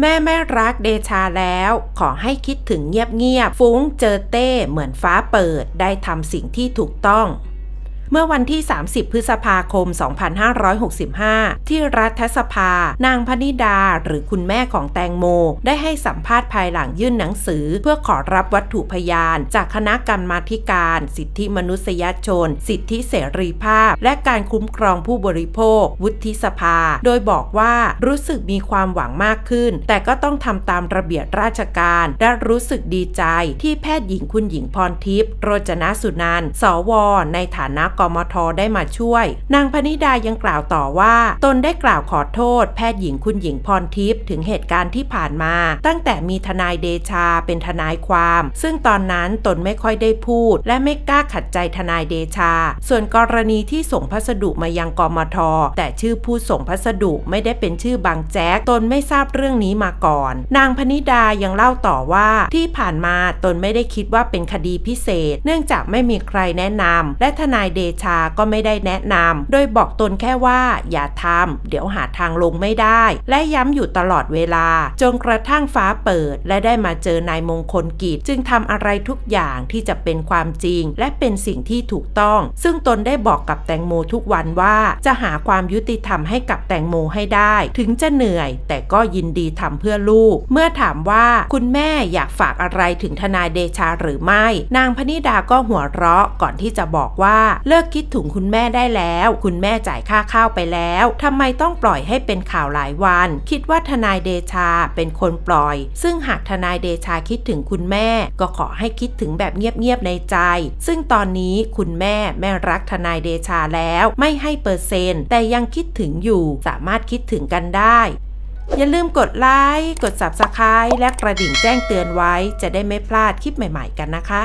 แม่แม่รักเดชาแล้ว ขอให้คิดถึงเงียบๆฟุ้งเจอเต้เหมือนฟ้าเปิดได้ทำสิ่งที่ถูกต้อง เมื่อวันที่ 30 พฤษภาคม 2565 ที่รัฐสภา นางพนิดา หรือคุณแม่ของแตงโม ได้ให้สัมภาษณ์ภายหลังยื่นหนังสือ เพื่อขอรับวัตถุพยาน จากคณะกรรมาธิการ สิทธิมนุษยชน สิทธิเสรีภาพ และการคุ้มครองผู้บริโภค วุฒิสภา โดยบอกว่ารู้สึกมีความหวังมากขึ้น แต่ก็ต้องทำตามระเบียบราชการ และรู้สึกดีใจที่แพทย์หญิงคุณหญิงพรทิพย์โรจนสุนันท์สว ในฐานะกมทได้มาช่วย นางพนิดายังกล่าวต่อว่า ตนได้กล่าวขอโทษ แพทย์หญิงคุณหญิงพรทิพย์ถึงเหตุการณ์ที่ผ่านมา ตั้งแต่มีทนายเดชาเป็นทนายความ ซึ่งตอนนั้นตนไม่ค่อยได้พูด และไม่กล้าขัดใจทนายเดชา ส่วนกรณีที่ส่งพัสดุมายังกมท แต่ชื่อผู้ส่งพัสดุไม่ได้เป็นชื่อบางแจ๊กตนไม่ทราบเรื่องนี้มาก่อน นางพนิดายังเล่าต่อว่าที่ผ่านมาตนไม่ได้คิดว่าเป็นคดีพิเศษ เนื่องจากไม่มีใครแนะนำและทนายเดชาก็ไม่ได้แนะนำโดยบอกตนแค่ว่าอย่าทำเดี๋ยวหาทางลงไม่ได้ และย้ำอยู่ตลอดเวลา จนกระทั่งฟ้าเปิด และได้มาเจอนายมงคลกิจ จึงทำอะไรทุกอย่างที่จะเป็นความจริง และเป็นสิ่งที่ถูกต้อง ซึ่งตนได้บอกกับแตงโมทุกวันว่าจะหาความยุติธรรมให้กับแตงโมให้ได้ ถึงจะเหนื่อย แต่ก็ยินดีทำเพื่อลูก เมื่อถามว่าคุณแม่อยากฝากอะไรถึงทนายเดชาหรือไม่ นางพนิดาก็หัวเราะก่อนที่จะบอกว่าเลิกคิดถึงคุณแม่ได้แล้ว คุณแม่จ่ายค่าข้าวไปแล้วทำไมต้องปล่อยให้เป็นข่าวหลายวัน คิดว่าทนายเดชาเป็นคนปล่อย ซึ่งหากทนายเดชาคิดถึงคุณแม่ ก็ขอให้คิดถึงแบบเงียบๆในใจ ซึ่งตอนนี้คุณแม่แม่รักทนายเดชาแล้ว ไม่ให้เปอร์เซนต์ แต่ยังคิดถึงอยู่ สามารถคิดถึงกันได้อย่าลืมกดไลค์ กด Subscribe และกระดิ่งแจ้งเตือนไว้ จะได้ไม่พลาดคลิปใหม่ๆกันนะคะ